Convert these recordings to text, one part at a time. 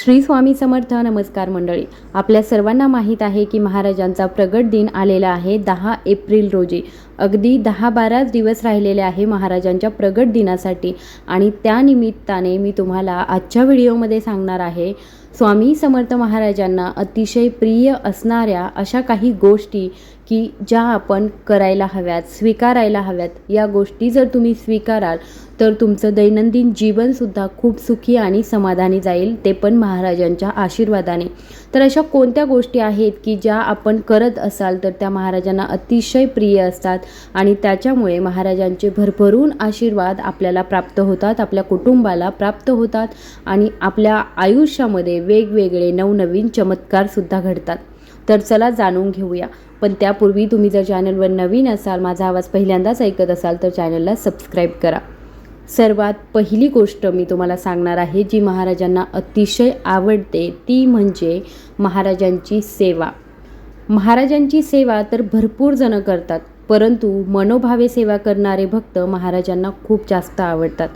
श्री स्वामी समर्थ नमस्कार मंडळी. आपल्या सर्वांना माहीत आहे की महाराजांचा प्रगट दिन आलेला आहे दहा एप्रिल रोजी. अगदी दहा बाराच दिवस राहिलेले आहे महाराजांच्या प्रगट दिनासाठी आणि त्यानिमित्ताने मी तुम्हाला आजच्या व्हिडिओमध्ये सांगणार आहे स्वामी समर्थ महाराजांना अतिशय प्रिय असणाऱ्या अशा काही गोष्टी की ज्या आपण करायला हव्यात स्वीकारायला हव्यात या गोष्टी जर तुम्ही स्वीकाराल तर तुमचं दैनंदिन जीवनसुद्धा खूप सुखी आणि समाधानी जाईल ते पण महाराजांच्या आशीर्वादाने. तर अशा कोणत्या गोष्टी आहेत की ज्या आपण करत असाल तर त्या महाराजांना अतिशय प्रिय असतात आणि त्याच्यामुळे महाराजांचे भरभरून आशीर्वाद आपल्याला प्राप्त होतात आपल्या कुटुंबाला प्राप्त होतात आणि आपल्या आयुष्यामध्ये वेगवेगळे नवनवीन चमत्कारसुद्धा घडतात. तर चला जाणून घेऊया. पण त्यापूर्वी तुम्ही जर चॅनलवर नवीन असाल माझा आवाज पहिल्यांदाच ऐकत असाल तर चॅनलला सबस्क्राईब करा. सर्वात पहिली गोष्ट मी तुम्हाला सांगणार आहे जी महाराजांना अतिशय आवडते ती म्हणजे महाराजांची सेवा. महाराजांची सेवा तर भरपूर जणं करतात परंतु मनोभावे सेवा करणारे भक्त महाराजांना खूप जास्त आवडतात.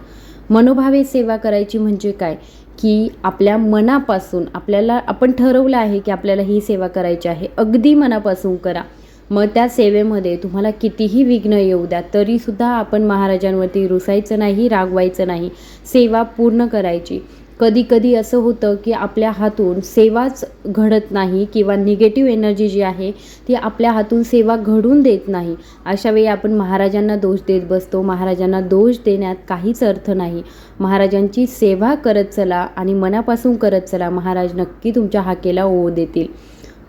मनोभावे सेवा करायची म्हणजे काय? की आपल्या मनापासून आपल्याला आपण ठरवलं आहे की आपल्याला ही सेवा करायची आहे. अगदी मनापासून करा. मग त्या सेवेमध्ये तुम्हाला कितीही विघ्न येऊ द्या तरीसुद्धा आपण महाराजांवरती रुसायचं नाही रागवायचं नाही. सेवा पूर्ण करायची. कधी कधी असं होतं की आपल्या हातून सेवाच घडत नाही किंवा निगेटिव्ह एनर्जी जी आहे ती आपल्या हातून सेवा घडून देत नाही. अशावेळी आपण महाराजांना दोष देत बसतो. महाराजांना दोष देण्यात काहीच अर्थ नाही. महाराजांची सेवा करत चला आणि मनापासून करत चला. महाराज नक्की तुमच्या हाकेला ओढ देतील.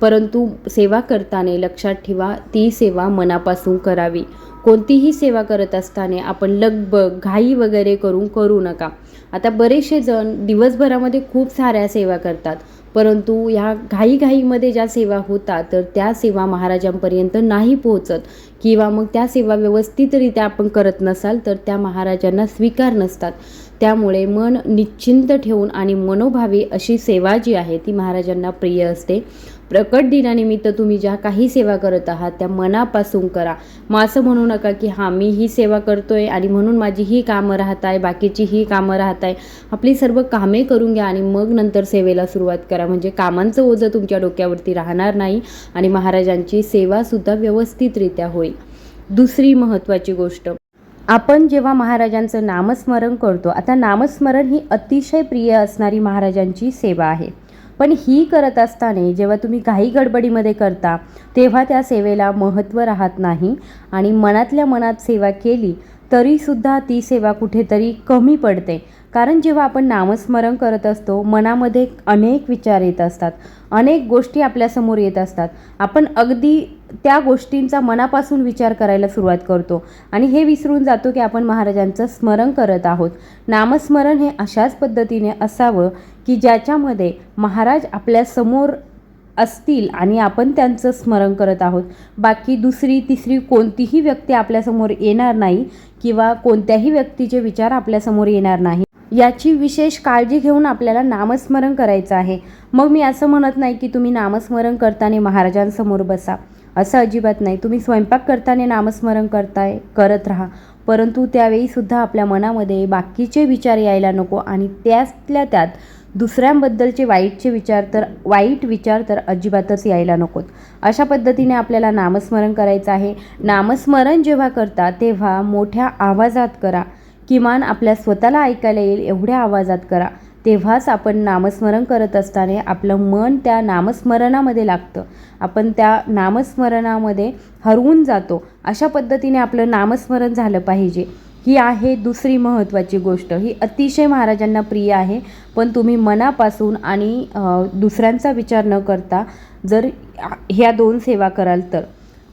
परंतु सेवा करताना लक्षात ठेवा ती सेवा मनापासून करावी. कोणतीही सेवा करत असताना आपण लगबग घाई वगैरे करून करू नका. आता बरेचसे जण दिवसभरामध्ये खूप साऱ्या सेवा करतात. परंतु ह्या घाईघाईमध्ये ज्या सेवा होतात तर त्या सेवा महाराजांपर्यंत नाही पोहोचत. किंवा मग त्या सेवा व्यवस्थितरित्या आपण करत नसाल तर त्या महाराजांना स्वीकार नसतात. त्यामुळे मन निश्चिंत ठेवून आणि मनोभावी अशी सेवा जी आहे ती महाराजांना प्रिय असते. प्रकट दिनानिमित्त तुम्ही ज्या काही सेवा करत आहात त्या मनापासून करा. मग असं म्हणू नका की हां मी ही सेवा करतो आहे आणि म्हणून माझी ही कामं राहत आहे बाकीची ही कामं राहत आहे आपली सर्व कामे करून घ्या आणि मग नंतर सेवेला सुरुवात करा. म्हणजे कामांचं ओझं तुमच्या डोक्यावरती राहणार नाही आणि महाराजांची सेवासुद्धा व्यवस्थितरित्या होईल. दुसरी महत्त्वाची गोष्ट. आपण जेव्हा महाराजांचं नामस्मरण करतो आता नामस्मरण ही अतिशय प्रिय असणारी महाराजांची सेवा आहे. पण ही करत असताना जेव्हा तुम्ही काही गडबडीमध्ये करता तेव्हा त्या सेवेला महत्त्व राहत नाही आणि मनातल्या मनात सेवा केली तरीसुद्धा ती सेवा कुठेतरी कमी पडते. कारण जेव्हा आपण नामस्मरण करत असतो मनामध्ये अनेक विचार येत असतात अनेक गोष्टी आपल्यासमोर येत असतात. आपण अगदी त्या गोष्टींचा मनापासून विचार करायला सुरुवात करतो आणि हे विसरून जातो की आपण महाराजांचं स्मरण करत आहोत. नामस्मरण हे अशाच पद्धतीने असावं की ज्याच्यामध्ये महाराज आपल्यासमोर असतील आणि आपण त्यांचं स्मरण करत आहोत. बाकी दुसरी तिसरी कोणतीही व्यक्ती आपल्यासमोर येणार नाही किंवा कोणत्याही व्यक्तीचे विचार आपल्यासमोर येणार नाही. याची विशेष काळजी घेऊन आपल्याला नामस्मरण करायचं आहे. मग मी असं म्हणत नाही की तुम्ही नामस्मरण करताना महाराजांसमोर बसा. असं अजिबात नाही. तुम्ही स्वयंपाक करताना नामस्मरण करताय करत राहा. परंतु त्यावेळीसुद्धा आपल्या मनामध्ये बाकीचे विचार यायला नको आणि त्यातल्या त्यात दुसऱ्यांबद्दलचे वाईटचे विचार तर वाईट विचार तर अजिबातच यायला नकोत. अशा पद्धतीने आपल्याला नामस्मरण करायचं आहे. नामस्मरण जेव्हा करता तेव्हा मोठ्या आवाजात करा. किमान आपल्या स्वतःला ऐकायला येईल एवढ्या आवाजात करा. तेव्हाच आपण नामस्मरण करत असताना आपलं मन त्या नामस्मरणामध्ये लागतं. आपण त्या नामस्मरणामध्ये हरवून जातो. अशा पद्धतीने आपलं नामस्मरण झालं पाहिजे. ही आहे दुसरी महत्त्वाची गोष्ट. ही अतिशय महाराजांना प्रिय आहे पण तुम्ही मनापासून आणि दुसऱ्यांचा विचार न करता जर ह्या दोन सेवा कराल तर.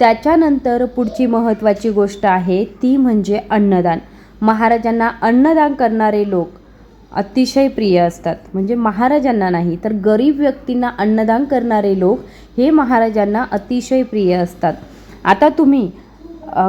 त्याच्यानंतर पुढची महत्त्वाची गोष्ट आहे ती म्हणजे अन्नदान. महाराजांना अन्नदान करणारे लोक अतिशय प्रिय असतात. म्हणजे महाराजांना नाही तर गरीब व्यक्तींना अन्नदान करणारे लोक हे महाराजांना अतिशय प्रिय असतात. आता तुम्ही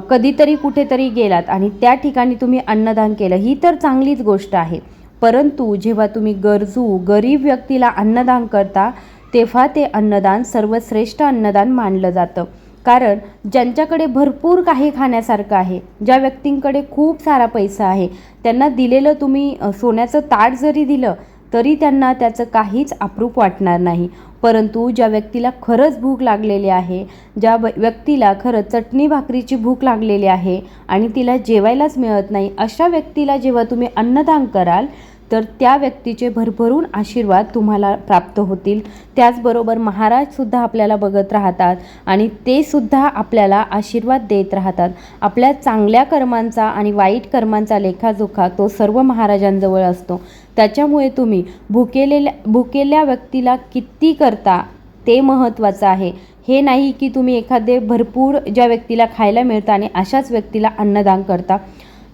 कधीतरी कुठेतरी गेलात आणि त्या ठिकाणी तुम्ही अन्नदान केलं ही तर चांगलीच गोष्ट आहे. परंतु जेव्हा तुम्ही गरजू गरीब व्यक्तीला अन्नदान करता तेव्हा ते अन्नदान सर्वश्रेष्ठ अन्नदान मानलं जातं. कारण ज्यांच्याकडे भरपूर काही खाण्यासारखं आहे ज्या व्यक्तींकडे खूप सारा पैसा आहे त्यांना दिलेलं तुम्ही सोन्याचं ताट जरी दिलं तरी त्यांना त्याचं काहीच अप्रूप वाटणार नाही. परंतु ज्या व्यक्तीला खरंच भूक लागलेली आहे ज्या व्यक्तीला खरंच चटणी भाकरीची भूक लागलेली आहे आणि तिला जेवायलाच मिळत नाही अशा व्यक्तीला जेव्हा तुम्ही अन्नदान कराल तर त्या व्यक्तीचे भरभरून आशीर्वाद तुम्हाला प्राप्त होतील. त्याचबरोबर महाराजसुद्धा आपल्याला बघत राहतात आणि ते सुद्धा आपल्याला आशीर्वाद देत राहतात. आपल्या चांगल्या कर्मांचा आणि वाईट कर्मांचा लेखाजोखा तो सर्व महाराजांजवळ असतो. त्याच्यामुळे तुम्ही भुकेलेल्या भुकेल्या व्यक्तीला किती करता ते महत्त्वाचं आहे. हे नाही की तुम्ही एखादे भरपूर ज्या व्यक्तीला खायला मिळतं आणि अशाच व्यक्तीला अन्नदान करता.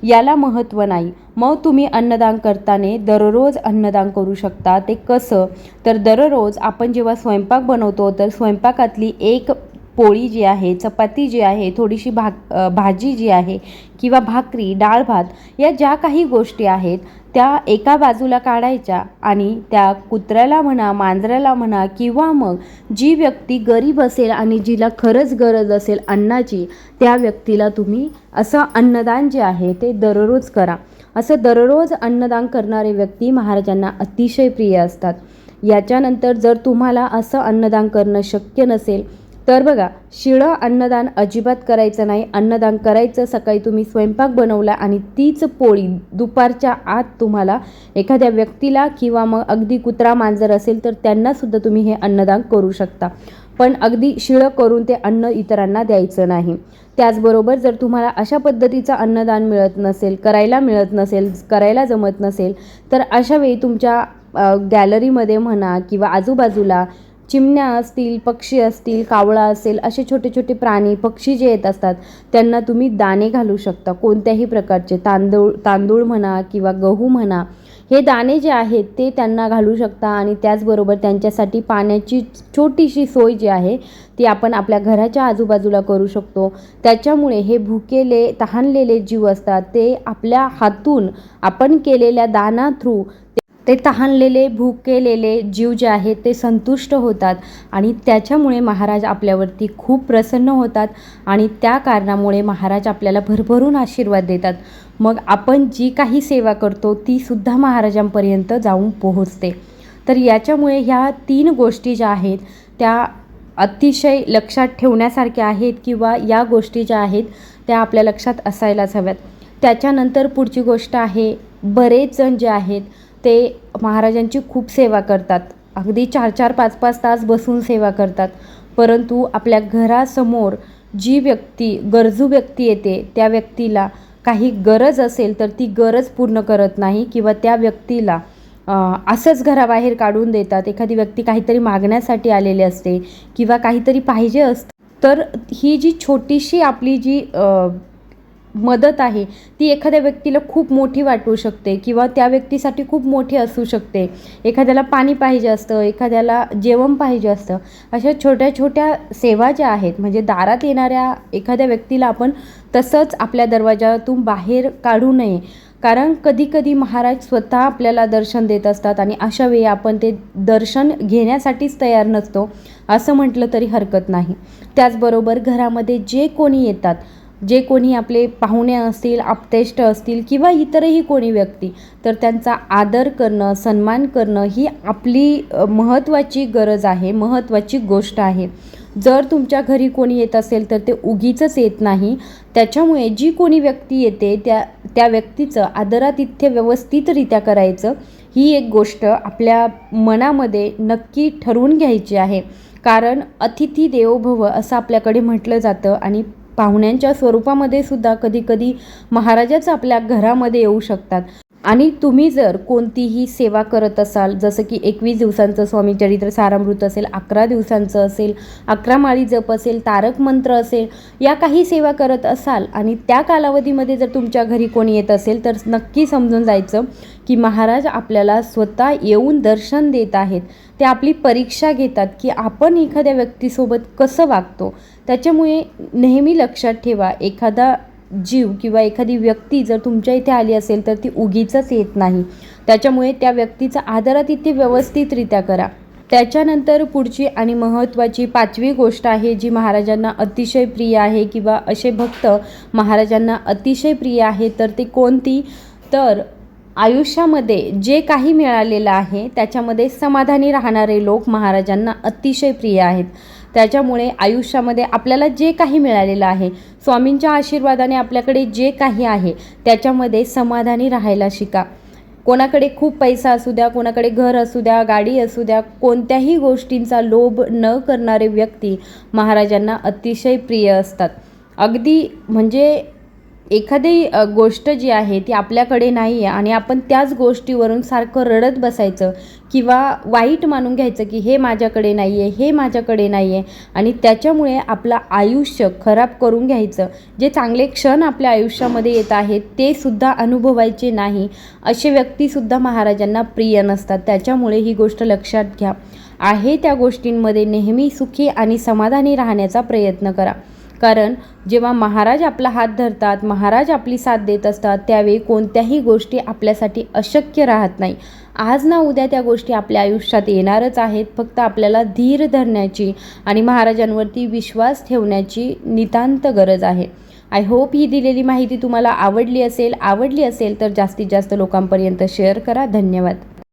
याला महत्त्व नाही. मग तुम्ही अन्नदान करताना दररोज अन्नदान करू शकता. ते कसं? तर दररोज आपण जेव्हा स्वयंपाक बनवतो तर स्वयंपाकातली एक पोळी जी आहे चपाती जी आहे थोडीशी भाक भाजी जी आहे किंवा भाकरी डाळ भात या ज्या काही गोष्टी आहेत त्या एका बाजूला काढायच्या आणि त्या कुत्र्याला म्हणा मांजराला म्हणा किंवा मग जी व्यक्ती गरीब असेल आणि जिला खरंच गरज असेल अन्नाची त्या व्यक्तीला तुम्ही असं अन्नदान जे आहे ते दररोज करा. असं दररोज अन्नदान करणारे व्यक्ती महाराजांना अतिशय प्रिय असतात. याच्यानंतर जर तुम्हाला असं अन्नदान करणं शक्य नसेल तर बघा शिळं अन्नदान अजिबात करायचं नाही. अन्नदान करायचं सकाळी तुम्ही स्वयंपाक बनवला आणि तीच पोळी दुपारच्या आत तुम्हाला एखाद्या व्यक्तीला किंवा मग अगदी कुत्रा मांजर असेल तर त्यांनासुद्धा तुम्ही हे अन्नदान करू शकता. पण अगदी शिळं करून ते अन्न इतरांना द्यायचं नाही. त्याचबरोबर जर तुम्हाला अशा पद्धतीचं अन्नदान मिळत नसेल करायला मिळत नसेल करायला जमत नसेल तर अशावेळी तुमच्या गॅलरीमध्ये म्हणा किंवा आजूबाजूला चिमण्या असतील पक्षी असतील कावळा असेल असे छोटे छोटे प्राणी पक्षी जे येत असतात त्यांना तुम्ही दाणे घालू शकता. कोणत्याही प्रकारचे तांदूळ तांदूळ म्हणा किंवा गहू म्हणा हे दाणे जे आहेत ते त्यांना घालू शकता आणि त्याचबरोबर त्यांच्यासाठी पाण्याची छोटीशी सोय जी आहे ती आपण आपल्या घराच्या आजूबाजूला करू शकतो. त्याच्यामुळे हे भुकेले तहानलेले जीव असतात ते आपल्या हातून आपण केलेल्या दाना थ्रू ते तहानलेले भुकेलेले जीव जे आहेत ते संतुष्ट होतात आणि त्याच्यामुळे महाराज आपल्यावरती खूप प्रसन्न होतात आणि त्या कारणामुळे महाराज आपल्याला भरभरून आशीर्वाद देतात. मग आपण जी काही सेवा करतो ती सुद्धा महाराजांपर्यंत जाऊन पोहोचते. तर याच्यामुळे ह्या तीन गोष्टी ज्या आहेत त्या अतिशय लक्षात ठेवण्यासारख्या आहेत किंवा या गोष्टी ज्या आहेत त्या आपल्या लक्षात असायलाच हव्यात. त्याच्यानंतर पुढची गोष्ट आहे बरेच जण जे आहेत ते महाराजांची खूप सेवा करतात. अगदी चार चार पाच पाच तास बसून सेवा करतात. परंतु आपल्या घरासमोर जी व्यक्ती गरजू व्यक्ती येते त्या व्यक्तीला काही गरज असेल तर ती गरज पूर्ण करत नाही किंवा त्या व्यक्तीला असंच घराबाहेर काढून देतात. एखादी व्यक्ती काहीतरी मागण्यासाठी आलेली असते किंवा काहीतरी पाहिजे असतं. तर ही जी छोटीशी आपली जी मदत आहे ती एखाद्या व्यक्तीला खूप मोठी वाटू शकते किंवा त्या व्यक्तीसाठी खूप मोठी असू शकते. एखाद्याला पाणी पाहिजे असतं एखाद्याला जेवण पाहिजे असतं. अशा छोट्या छोट्या सेवा ज्या आहेत म्हणजे दारात येणाऱ्या एखाद्या व्यक्तीला आपण तसंच आपल्या दरवाजातून बाहेर काढू नये. कारण कधीकधी महाराज स्वतः आपल्याला दर्शन देत असतात आणि अशा वेळी आपण ते दर्शन घेण्यासाठीच तयार नसतो असं म्हटलं तरी हरकत नाही. त्याचबरोबर घरामध्ये जे कोणी येतात जे कोणी आपले पाहुणे असतील आपतेष्ट असतील किंवा इतरही कोणी व्यक्ती तर त्यांचा आदर करणं सन्मान करणं ही आपली महत्त्वाची गरज आहे महत्त्वाची गोष्ट आहे. जर तुमच्या घरी कोणी येत असेल तर ते उगीचंच येत नाही. त्याच्यामुळे जी कोणी व्यक्ती येते त्या त्या व्यक्तीचं आदरातिथ्य व्यवस्थितरित्या करायचं ही एक गोष्ट आपल्या मनामध्ये नक्की ठरवून घ्यायची आहे. कारण अतिथी देवो भव असं आपल्याकडे म्हटलं जातं आणि पाहुण्यांच्या स्वरूपामध्ये सुद्धा कधीकधी महाराजाच आपल्या घरामध्ये येऊ शकतात. आणि तुम्ही जर कोणतीही सेवा करत असाल जसं की एकवीस दिवसांचं स्वामी चरित्र सारामृत असेल अकरा दिवसांचं असेल अकरा माळी जप असेल तारक मंत्र असेल या काही सेवा करत असाल आणि त्या कालावधीमध्ये जर तुमच्या घरी कोणी येत असेल तर नक्की समजून जायचं की महाराज आपल्याला स्वतः येऊन दर्शन देत आहेत. ते आपली परीक्षा घेतात की आपण एखाद्या व्यक्तीसोबत कसं वागतो. त्याच्यामुळे नेहमी लक्षात ठेवा एखादा जीव किंवा एखादी व्यक्ती जर तुमच्या इथे आली असेल तर ती उगीचच येत नाही. त्याच्यामुळे त्या व्यक्तीचा आदरातिथ्य व्यवस्थितरित्या करा. त्याच्यानंतर पुढची आणि महत्त्वाची पाचवी गोष्ट आहे जी महाराजांना अतिशय प्रिय आहे किंवा असे भक्त महाराजांना अतिशय प्रिय आहे तर ती कोणती? तर आयुष्यामध्ये जे काही मिळालेलं आहे त्याच्यामध्ये समाधानी राहणारे लोक महाराजांना अतिशय प्रिय आहेत. त्याच्यामुळे आयुष्यामध्ये आपल्याला जे काही मिळालेलं आहे स्वामींच्या आशीर्वादाने आपल्याकडे जे काही आहे त्याच्यामध्ये समाधानी राहायला शिका. कोणाकडे खूप पैसा असू द्या कोणाकडे घर असू द्या गाडी असू द्या कोणत्याही गोष्टींचा लोभ न करणारे व्यक्ती महाराजांना अतिशय प्रिय असतात. अगदी म्हणजे एखादी गोष्ट जी आहे ती आपल्याकडे नाही आहे आणि आपण त्याच गोष्टीवरून सारखं रडत बसायचं किंवा वाईट मानून घ्यायचं की हे माझ्याकडे नाही आहे हे माझ्याकडे नाही आहे आणि त्याच्यामुळे आपलं आयुष्य खराब करून घ्यायचं. जे चांगले क्षण आपल्या आयुष्यामध्ये येत आहेत ते सुद्धा अनुभवायचे नाही. असे व्यक्तीसुद्धा महाराजांना प्रिय नसतात. त्याच्यामुळे ही गोष्ट लक्षात घ्या. आहे त्या गोष्टींमध्ये नेहमी सुखी आणि समाधानी राहण्याचा प्रयत्न करा. कारण जेव्हा महाराज आपला हात धरतात महाराज आपली साथ देत असतात त्यावेळी कोणत्याही गोष्टी आपल्यासाठी अशक्य राहत नाही. आज ना उद्या त्या गोष्टी आपल्या आयुष्यात येणारच आहेत फक्त आपल्याला धीर धरण्याची आणि महाराजांवरती विश्वास ठेवण्याची नितांत गरज आहे. आय होप ही दिलेली माहिती तुम्हाला आवडली असेल आवडली असेल तर जास्तीत जास्त लोकांपर्यंत शेअर करा. धन्यवाद.